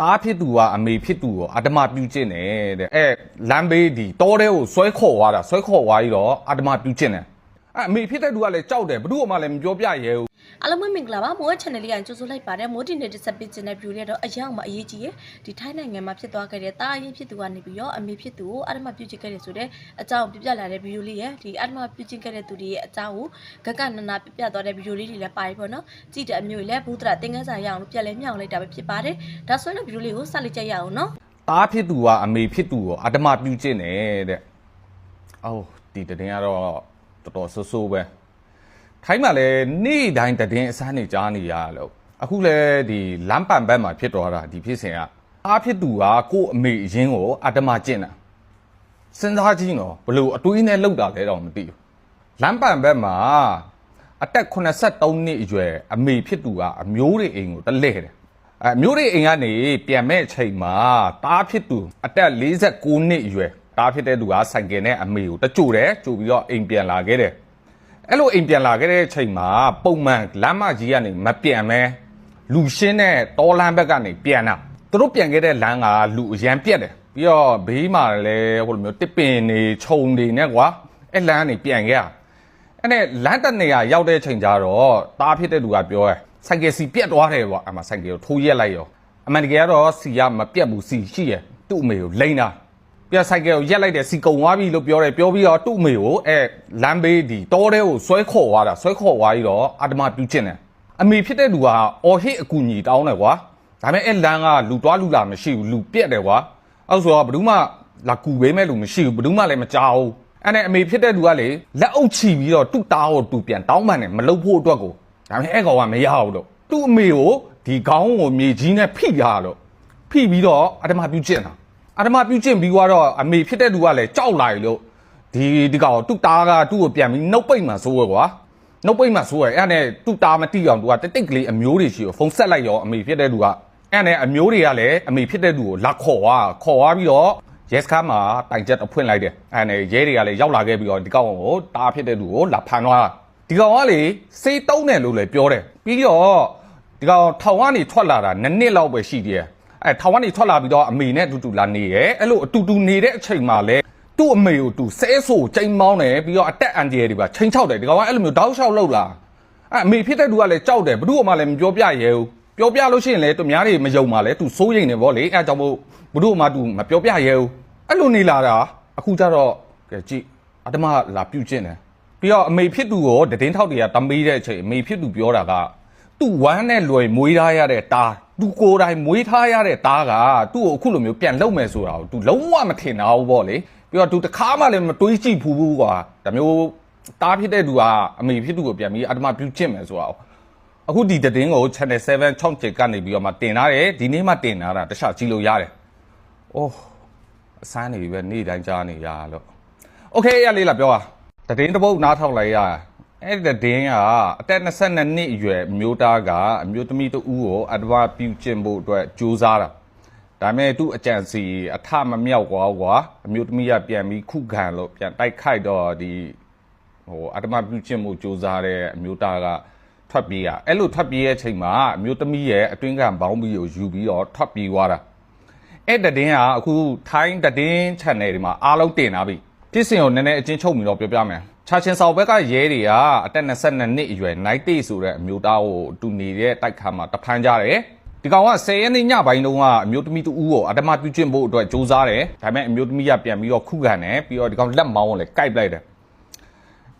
တားဖြစ်သူကအမေဖြစ်သူကိုအတ္တမပြုတ်ကျင့်တယ်တဲ့အဲလမ်းဘေးဒီတောထဲကိုဆွဲခေါ်သွားတာဆွဲခေါ်သွားပြီးတော့အတ္တမပြုတ်ကျင့်တယ်အဲအမေဖြစ်တဲ့သူကလည်းကြောက်တယ်ဘယ်သူမှလည်းမပြောပြရဲဘူး အားလုံးပဲမင်္ဂလာပါမိုး channel လေးကကြိုဆိုလိုက်ပါတယ်မိုးတင်နေတစ်ဆက်ပေးခြင်းတဲ့ view လေးတော့အရောက်မှအရေးကြီးရယ်ဒီထိုင်းနိုင်ငံမှာဖြစ်သွားခဲ့တဲ့တာအရင်ဖြစ်သူကနေပြီးတော့အမေဖြစ်သူကိုအဓမ္မပြုတ်ချခဲ့တယ်ဆိုတဲ့အကြောင်းပြပြလာတဲ့ view လေးရယ်ဒီအဓမ္မပြုတ်ချခဲ့တဲ့သူတွေရဲ့အကြောင်းကိုဂကနနာပြပြသွားတဲ့ view လေးတွေလည်းပါပြီပေါ့နော်ကြည့်တဲ့အမျိုးကြီးလည်းဘူးတရတင်ကန်းစာရအောင်လို့ပြက်လဲမြောက်လိုက်တာပဲဖြစ်ပါတယ်ဒါဆိုရင် view လေးကိုစလိုက်ကြရအောင်နော်တားဖြစ်သူကအမေဖြစ်သူကိုအတ္တမပြုတ်ကျင့်တယ်တဲ့အော်ဒီတည်င်းကတော့တော်တော်ဆိုးဆိုးပဲ ထိုင်းမှာလည်းနေ့တိုင်းတည်င်းအစမ်းနေကြားနေရလို့အခုလည်းဒီလမ်းပန်ဘက်မှာဖြစ်သွားတာဒီဖြစ်စဉ်ကအားဖြစ်သူကကို့အမေအရင်ကိုအတ္တမကျင့်တာစဉ်းစားကြည့်နော်ဘလို့အတွေးနဲ့လောက်တာလဲတော့မသိဘူးလမ်းပန်ဘက်မှာအသက်83နှစ်အရွယ်အမေဖြစ်သူကအမျိုးတွေအိမ်ကိုတလဲတယ်အဲအမျိုးတွေအိမ်ကနေပြန်မဲ့အချိန်မှာတားဖြစ်သူအသက်49နှစ်အရွယ်တားဖြစ်တဲ့သူကဆိုင်ကယ်နဲ့အမေကိုတကြိုတယ်ကြိုပြီးတော့အိမ်ပြန်လာခဲ့တယ် အဲ့လိုအိမ်ပြန်လာခဲ့တဲ့အချိန်မှာပုံမှန်လမ်းမကြီးကနေမပြန်မဲလူရှင်းတဲ့တောလမ်းဘက်ကနေပြန်တာသူတို့ပြန်ခဲ့တဲ့လမ်းကလူအရန်ပြက်တယ်ပြီးတော့ဘေးမှာလည်းဟိုလိုမျိုးတစ်ပင်နေခြုံနေနဲ့ကွာအဲ့လမ်းကနေပြန်ခဲ့ရအဲ့နဲ့လမ်းတစ်နေရာရောက်တဲ့အချိန်ကျတော့တားဖြစ်တဲ့သူကပြောရဲဆိုင်ကယ်စီပြက်သွားတယ်ကွာအမှဆိုင်ကယ်ကိုထိုးရက်လိုက်ရောအမှန်တကယ်ကတော့စီကမပြက်ဘူးစီရှိရသူ့အမေကိုလိမ့်တာ ပြဆိုင်ကယ်ကိုရက်လိုက်တယ်စီကုံသွားပြီလို့ပြောတယ်ပြောပြီးတော့သူ့အမေကိုအဲလမ်းဘေးဒီတောထဲကိုဆွဲခေါ်သွားတာဆွဲခေါ်သွားပြီးတော့အာတမပြုတ်ကျင်တယ်အမေဖြစ်တဲ့လူကအော်ဟစ်အကူညီတောင်းတယ်ကွာဒါပေမဲ့အဲလမ်းကလူတွားလူလာမရှိဘူးလူပြက်တယ်ကွာအဲ့ဆိုတော့ဘယ်သူမှလာကူပေးမဲ့လူမရှိဘူးဘယ်သူမှလည်းမကြောက်ဘူးအဲ့နဲ့အမေဖြစ်တဲ့လူကလေလက်အုပ်ချီပြီးတော့သူ့သားကိုသူပြန်တောင်းပန်တယ်မလုပ်ဖို့အတွက်ကိုဒါပေမဲ့အဲကောင်ကမရဘူးလို့သူ့အမေကိုဒီခေါင်းကိုမြေကြီးနဲ့ဖိထားလို့ဖိပြီးတော့အာတမပြုတ်ကျင်တာ အဓမ္မပြုတ်ကျင့်ပြီးတော့အမေဖြစ်တဲ့သူကလည်းကြောက်လာပြီလို့ဒီဒီကောင်သူ့သားကသူ့ကိုပြန်ပြီးနှုတ်ပိတ်မှဆိုးရကွာနှုတ်ပိတ်မှဆိုးရအဲ့နဲ့သူ့သားမတိအောင်သူကတိတ်တိတ်ကလေးအမျိုးတွေရှိရောဖုန်းဆက်လိုက်ရောအမေဖြစ်တဲ့သူကအဲ့နဲ့အမျိုးတွေကလည်းအမေဖြစ်တဲ့သူကိုလာခေါ်သွားခေါ်သွားပြီးတော့ရဲစခန်းမှာတိုင်ချက်အဖွင့်လိုက်တယ်အဲ့နဲ့ရဲတွေကလည်းရောက်လာခဲ့ပြီးတော့ဒီကောင်ကိုတားဖြစ်တဲ့သူကိုလာဖမ်းသွားတာဒီကောင်ကလေစေးတုံးတယ်လို့လည်းပြောတယ်ပြီးတော့ဒီကောင်ထောင်ကနေထွက်လာတာနှစ်နှစ်လောက်ပဲရှိသေးတယ် အဲထောင်ကနေထွက်လာပြီးတော့အမေနဲ့အတူတူလာနေရဲအဲ့လိုအတူတူနေတဲ့အချိန်မှာလဲသူ့အမေကိုသူဆဲဆိုချိန်မောင်းတယ်ပြီးတော့အတက်အန်ဂျယ်တွေပါချိန်ချောက်တယ်ဒီကောင်ကအဲ့လိုမျိုးတောက်လျှောက်လောက်လာအဲအမေဖြစ်တဲ့သူကလည်းကြောက်တယ်ဘ누구မှလည်းမပြောပြရဲဘူးပြောပြလို့ရှိရင်လည်းသူများတွေမယုံပါလဲသူစိုးရိမ်နေဗောလေအဲအကြောင့်မို့ဘ누구မှသူမပြောပြရဲဘူးအဲ့လိုနေလာတာအခုကျတော့ကဲကြည့်အတမလာပြုတ်ကျင့်တယ်ပြီးတော့အမေဖြစ်သူကိုတည်င်းထောက်တွေကတမေးတဲ့အချိန်အမေဖြစ်သူပြောတာက သူ့ဝမ်းနဲ့လွယ်မွေးထားရတဲ့တား သူကိုယ်တိုင်မွေးထားရတဲ့သားကသူ့ကိုအခုလိုမျိုးပြန်လုံမယ်ဆိုတာကို तू လုံးဝမထင်တော့ဘူးပေါ့လေပြီးတော့ तू တစ်ခါမှလည်းမတွေးကြည့်ဘူးကွာဒါမျိုးတားဖြစ်တဲ့သူကအမေဖြစ်သူကိုပြန်ပြီးအတ္တမပြုချင်မယ်ဆိုတာအခုဒီတည်င်းကို channel 7 6ချစ်ကနေပြီးတော့မှတင်ထားတယ်ဒီနေ့မှတင်ထားတာတခြားကြည့်လို့ရတယ်။အိုးအစမ်းနေပြီပဲနေ့တိုင်းကြားနေရလို့။ Okay ရလေးလာပြောပါတည်င်းတစ်ပုတ်နားထောင်လိုက်ရ အဲ့ဒီတည်င်းကအသက်22နှစ်အရွယ်အမျိုးသားကအမျိုးသမီးတူဦးကိုအဒဝပြုကျင့်ဖို့အတွက်ကြိုးစားတာဒါပေမဲ့သူ့အကြံစီအထမမြောက်ကွာကွာအမျိုးသမီးကပြန်ပြီးခုခံလို့ပြန်တိုက်ခိုက်တော့ဒီဟိုအတမပြုကျင့်မှုကြိုးစားတဲ့အမျိုးသားကထွက်ပြေးရအဲ့လိုထွက်ပြေးရဲ့အချိန်မှာအမျိုးသမီးရဲ့အတွင်းကဘောင်းဘီကိုယူပြီးတော့ထွက်ပြေးသွားတာအဲ့တည်င်းကအခုထိုင်းတည်င်း channel ဒီမှာအားလုံးတင်ထားပြီဖြစ်စဉ်ကိုနည်းနည်းအချင်းချုပ်ပြီးတော့ပြောပြမယ် ချာချင်ဆောင်ဘက်ကရဲတွေကအသက်22နှစ်အရွယ် night day ဆိုတဲ့အမျိုးသားကိုတူနေတဲ့တိုက်ခါမှာတဖမ်းကြတယ်ဒီကောင်က10ရက်နေ့ညပိုင်းတုန်းကအမျိုးသမီးတူဦးကိုအတမပြုကျင့်ဖို့အတွက်စူးစမ်းတယ်ဒါပေမဲ့အမျိုးသမီးကပြန်ပြီးတော့ခုခံတယ်ပြီးတော့ဒီကောင်လက်မောင်းကိုလည်းကိုက်ပလိုက်တယ်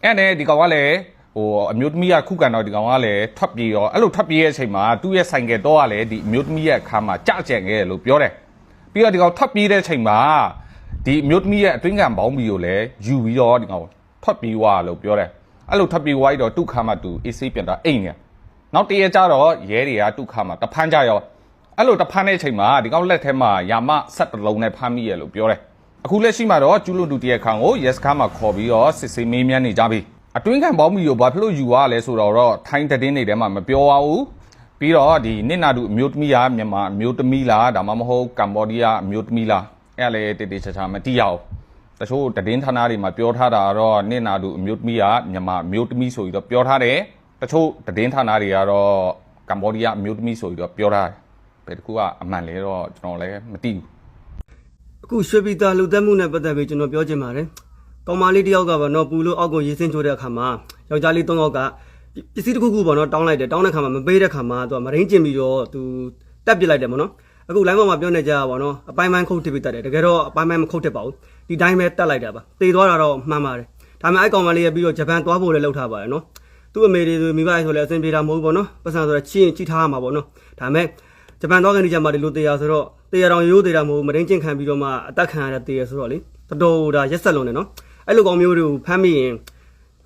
အဲ့နဲ့ဒီကောင်ကလည်းဟိုအမျိုးသမီးကခုခံတော့ဒီကောင်ကလည်းထွက်ပြေးရောအဲ့လိုထွက်ပြေးရဲ့အချိန်မှာသူ့ရဲ့ဆိုင်ကယ်တော့ကလည်းဒီအမျိုးသမီးရဲ့အခါမှာကြကြံခဲ့တယ်လို့ပြောတယ်ပြီးတော့ဒီကောင်ထွက်ပြေးတဲ့အချိန်မှာဒီအမျိုးသမီးရဲ့အတွင်းကံဘောင်းဘီကိုလည်းယူပြီးတော့ဒီကောင် ထွက်ပြေးသွားလို့ပြောတယ်အဲ့လိုထွက်ပြေးသွားပြီးတော့သူ့ခါမှာသူအေးဆေးပြန်တော့အိမ်နေနောက်တရက်ကျတော့ရဲတွေကသူ့ခါမှာတဖမ်းကြရောအဲ့လိုတဖမ်းတဲ့အချိန်မှာဒီကောင်လက်ထဲမှာယာမဆက်တစ်လုံးနဲ့ဖမ်းမိရလို့ပြောတယ်အခုလက်ရှိမှာတော့ကျူးလွန်သူတရားခံကို yes ကားမှာခေါ်ပြီးတော့စစ်ဆေးမေးမြန်းနေကြပြီအတွင်းခံပေါင်းမီကိုဘာဖြစ်လို့ယူရလဲဆိုတော့တော့ထိုင်းသတင်းတွေထဲမှာမပြောပါဘူးပြီးတော့ဒီနစ်နာသူအမျိုးသမီးကမြန်မာအမျိုးသမီးလားဒါမှမဟုတ်ကမ္ဘောဒီးယားအမျိုးသမီးလားအဲ့ဒါလည်းတေတေချာချာမသိရဘူး တချို့သတင်းဌာနတွေမှာပြောထားတာကတော့နစ်နာသူအမျိုးသမီးကမြန်မာအမျိုးသမီးဆိုပြီးတော့ပြောထားတယ်တချို့သတင်းဌာနတွေကတော့ကမ္ဘောဒီးယားအမျိုးသမီးဆိုပြီးတော့ပြောထားတယ်ဘယ်တစ်ခုကအမှန်လဲတော့ကျွန်တော်လည်းမသိဘူးအခုရွှေပြည်သားလူသက်မှုနဲ့ပတ်သက်ပြီးကျွန်တော်ပြောချင်ပါတယ်။ကောင်မလေးတစ်ယောက်ကပေါ့နော်ပူလို့အောက်ကိုရေးစင်းချိုးတဲ့အခါမှာယောက်ျားလေး၃ယောက်ကပစ္စည်းတစ်ခုခုပေါ့နော်တောင်းလိုက်တယ်တောင်းတဲ့ခါမှာမပေးတဲ့ခါမှာသူကမရင်းကျင်ပြီးတော့သူတက်ပစ်လိုက်တယ်ပေါ့နော်။အခု line ပေါ်မှာပြောနေကြတာပေါ့နော်အပိုင်းပိုင်းခုတ်တစ်ပြီးတက်တယ်တကယ်တော့အပိုင်းပိုင်းမခုတ်တစ်ပါဘူး။ ဒီတိုင်းပဲတက်လိုက်တာပါ။တေသွားတာတော့မှန်ပါတယ်။ဒါပေမဲ့အဲ့ကောင်မလေးကပြီးတော့ဂျပန်သွားဖို့လည်းလှုပ်ထားပါတယ်နော်။သူ့အမေတွေဆိုမိဘတွေဆိုလည်းအဆင်ပြေတာမဟုတ်ဘူးပေါ့နော်။ပတ်စံဆိုတော့ချင်းချိထားရမှာပေါ့နော်။ဒါပေမဲ့ဂျပန်တော့ကနေကြမှာဒီလိုတရားဆိုတော့တရားတော်ရိုးတရားမဟုတ်ဘူးမရင်းချင်းခံပြီးတော့မှအသက်ခံရတဲ့တရားဆိုတော့လေတော်တော်ဒါရက်ဆက်လုံးနေနော်အဲ့လိုကောင်မျိုးတွေကိုဖမ်းမိရင်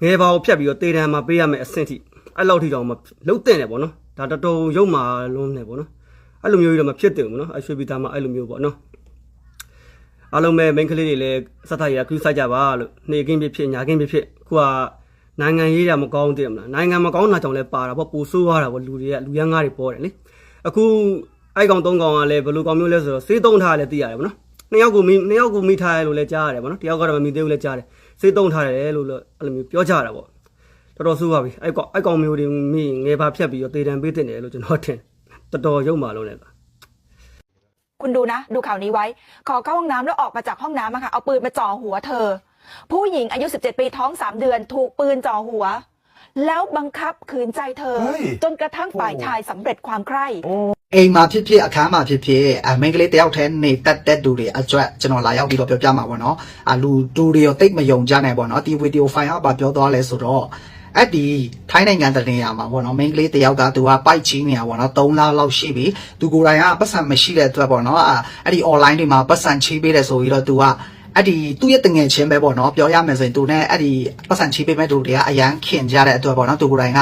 ငယ်ပါကိုဖြတ်ပြီးတော့တေတံမှာပေးရမယ်အဆင့်ထိအဲ့လောက်ထိတောင်မလုံးတဲ့တယ်ပေါ့နော်ဒါတော်တော်ရုံမာလုံးနေပေါ့နော်အဲ့လိုမျိုးကြီးတော့မဖြစ်တင်ဘူးနော်အရွှေပြည်သားမှာအဲ့လိုမျိုးပေါ့နော် အားလုံးပဲမိန်းကလေးတွေလည်းစက်သားရကူးဆိုင်ကြပါလို့နေကင်းဖြစ်ဖြစ်ညာကင်းဖြစ်ဖြစ်အခုကနိုင်ငံရေးတာမကောင်းသေးဘူးမလားနိုင်ငံမကောင်းတာကြောင့်လည်းပါတာပေါ့ပိုဆိုးသွားတာပေါ့လူတွေကလူရန်ငါးတွေပေါ်တယ်လေအခုအိုက်ကောင်သုံးကောင်ကလည်းဘယ်လိုကောင်မျိုးလဲဆိုတော့စေးသုံးထားတယ်သိရတယ်ဗောနော်နှစ်ယောက်ကိုမိနှစ်ယောက်ကိုမိထားတယ်လို့လည်းကြားရတယ်ဗောနော်တယောက်ကတော့မမိသေးဘူးလည်းကြားတယ်စေးသုံးထားတယ်လို့လည်းအဲ့လိုမျိုးပြောကြတာဗောတော်တော်ဆိုးပါပြီအိုက်ကောင်အိုက်ကောင်မျိုးတွေမိငယ်ပါဖြတ်ပြီးတော့တေတံပေးတင်တယ်လို့ကျွန်တော်ထင်တော်တော်ရုံမာလုံးလည်းပါ คุณดูนะ ดูข่าวนี้ไว้ ขอเข้าห้องน้ำแล้วออกมาจากห้องน้ำอะค่ะ เอาปืนมาจ่อหัวเธอ ผู้หญิงอายุ 17 ปีท้อง 3 เดือน ถูกปืนจ่อหัว แล้วบังคับขืนใจเธอ เฮ้ย จนกระทั่งฝ่ายชายสำเร็จความใคร่ အိမ်မှာဖြစ်ဖြစ်အခန်းမှာဖြစ်ဖြစ်အမင်္ဂလိတယောက်တည်းနေတက်တက်တူတွေအကျွတ်ကျွန်တော်လာရောက်ပြီးတော့ပြောပြမှာပေါ့နော်အလူတူတွေရောတိတ်မယုံကြနိုင်ပေါ့နော်ဒီဗီဒီယိုဖိုင်ကဘာပြောသွားလဲဆိုတော့ အဲ့ဒီထိုင်းနိုင်ငံတနေရာမှာပေါ့နော်မိန်းကလေးတယောက်ကသူကပိုက်ချင်းနေတာပေါ့နော်3လလောက်ရှိပြီသူကိုယ်တိုင်ကပတ်စံမရှိတဲ့အတွက်ပေါ့နော်အဲ့ဒီ online တွေမှာပတ်စံချေးပေးတယ်ဆိုပြီးတော့သူကအဲ့ဒီသူ့ရဲ့တငယ်ချင်းပဲပေါ့နော်ပြောရမယ်ဆိုရင်သူနဲ့အဲ့ဒီပတ်စံချီးပေးမဲ့သူတွေကအရန်ခင်ကြတဲ့အတွက်ပေါ့နော်သူကိုယ်တိုင်က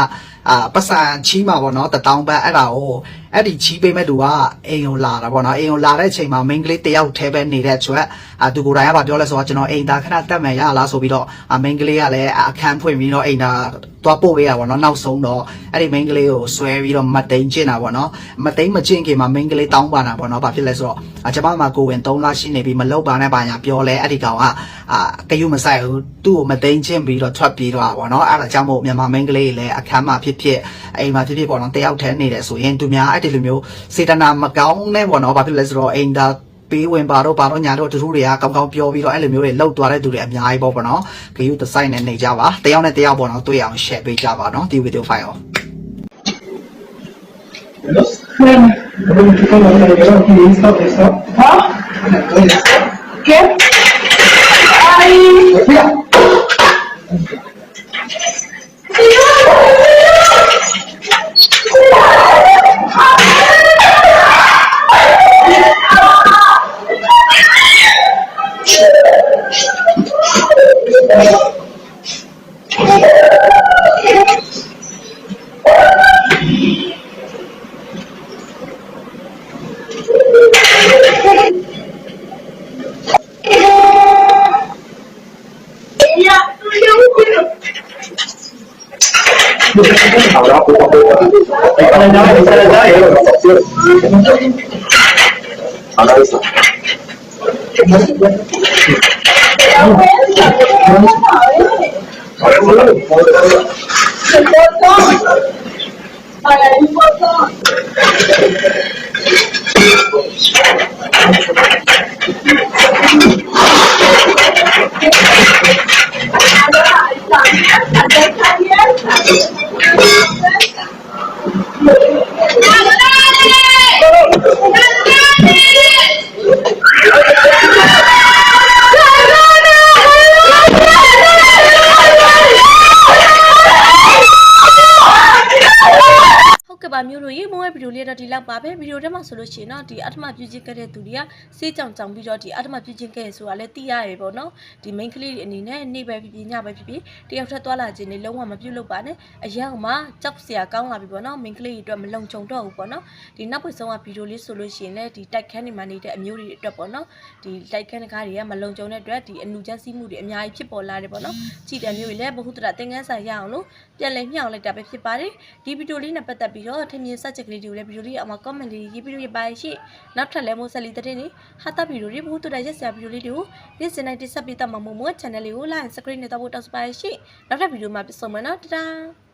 အာပတ်စံချီးမှာပေါ့နော်တတောင်းပတ်အဲ့ဒါကိုအဲ့ဒီချီးပေးမဲ့သူကအိမ်ကိုလာတာပေါ့နော်အိမ်ကိုလာတဲ့အချိန်မှာမိန်းကလေးတယောက်တည်းပဲနေတဲ့အတွက်အာသူကိုယ်တိုင်ကပြောလဲဆိုတော့ကျွန်တော်အိမ်သားခဏတက်မယ်ရလားဆိုပြီးတော့အာမိန်းကလေးကလည်းအခန်းဖွင့်ပြီးတော့အိမ်သားသွားပို့ပေးတာပေါ့နော်နောက်ဆုံးတော့အဲ့ဒီမိန်းကလေးကိုဆွဲပြီးတော့မတိန်ကျင်တာပေါ့နော်မတိန်မကျင်ခင်မှာမိန်းကလေးတောင်းပါတာပေါ့နော်ဘာဖြစ်လဲဆိုတော့အာကျွန်မမှာကိုဝင်3လရှိနေပြီမလောက်ပါနဲ့ပါညာပြောလဲအဲ့ဒီကောင်ကအာကယူမဆိုင်ဘူးသူ့ကိုမတိန်ကျင်ပြီးတော့ထွက်ပြေးတော့ပေါ့နော်အဲ့ဒါကြောင့်မို့မြန်မာမိန်းကလေးလည်းအခန်းမှာဖြစ်ဖြစ်အိမ်မှာဖြစ်ဖြစ်ပေါ့နော်တယောက်တည်းနေတယ်ဆိုရင်သူများအဲ့ဒီလိုမျိုးစေတနာမကောင်းနဲ့ပေါ့နော်ဘာဖြစ်လဲဆိုတော့အိမ်သားပေးဝင်ပါတော့ပါတော့ညာတော့သူတို့တွေကကောင်းကောင်းပြောပြီးတော့အဲ့လိုမျိုးတွေလောက်သွားတဲ့သူတွေအများကြီးပေါ့ပေါ့နော်ဂယူဒီဇိုင်းနဲ့နေကြပါတယောက်နဲ့တယောက်ပေါ့နော်တွေ့အောင် share ပေးကြပါနော်ဒီဗီဒီယိုဖိုင်အောင် ¿Qué? ¡Ay! ¡Ella! ¡Yo! 哎呀，你我操！ဟု တ်ကဲ့ လေးတော့ ဒီလောက်ပါပဲဗီဒီယိုထဲမှာဆိုလို့ရှိရင်တော့ဒီအထမပြုချင်းခဲ့တဲ့သူတွေကစေးကြောင်ကြောင်ပြီးတော့ဒီအထမပြုချင်းခဲ့ရဆိုတာလည်းသိရရပေါ့နော်ဒီ main ကလေးတွေအနေနဲ့နေ့ပဲဖြစ်ဖြစ်ညပဲဖြစ်ဖြစ်တယောက်ထက်သွားလာခြင်းတွေလုံးဝမပြုတ်လို့ပါနဲ့အရောက်မှကြောက်စရာကောင်းလာပြီပေါ့နော် main ကလေးတွေအတွက်မလုံခြုံတော့ဘူးပေါ့နော်ဒီနောက်ပွေဆုံးကဗီဒီယိုလေးဆိုလို့ရှိရင်လည်းဒီတိုက်ခန်းတွေမှာနေတဲ့အမျိုးတွေအတွက်ပေါ့နော်ဒီတိုက်ခန်းတကားတွေကမလုံခြုံတဲ့အတွက်ဒီအနုချမ်းစီးမှုတွေအများကြီးဖြစ်ပေါ်လာတယ်ပေါ့နော်ကြည်တဲ့မျိုးတွေလည်းဘ ഹു တရသင်္ကန်းစာရအောင်လို့ပြန်လည်မျှောက်လိုက်တာပဲဖြစ်ပါတယ်ဒီဗီဒီယိုလေးနဲ့ပတ်သက်ပြီးတော့ထင်မြင်စက်ချက်ကလေးတွေကိုလည်းဗီဒီယိုလေးအောက်မှာ comment လေးရေးပြီးတော့ပါရှိနောက်ထပ်လည်းမိုးဆက်လီတဲ့နေဟာတာဗီဒီယိုတွေဘ ഹു တရရက်စရာဗီဒီယိုလေးတွေကိုနေ့စဉ်တိုင်းတိဆက်ပေးတတ်မှာမို့မို့ channel လေးကို like and subscribe နဲ့တော့ပို့တောက်စပါရှိနောက်ထပ်ဗီဒီယိုမှာပြန်ဆုံမယ်နော်တဒါ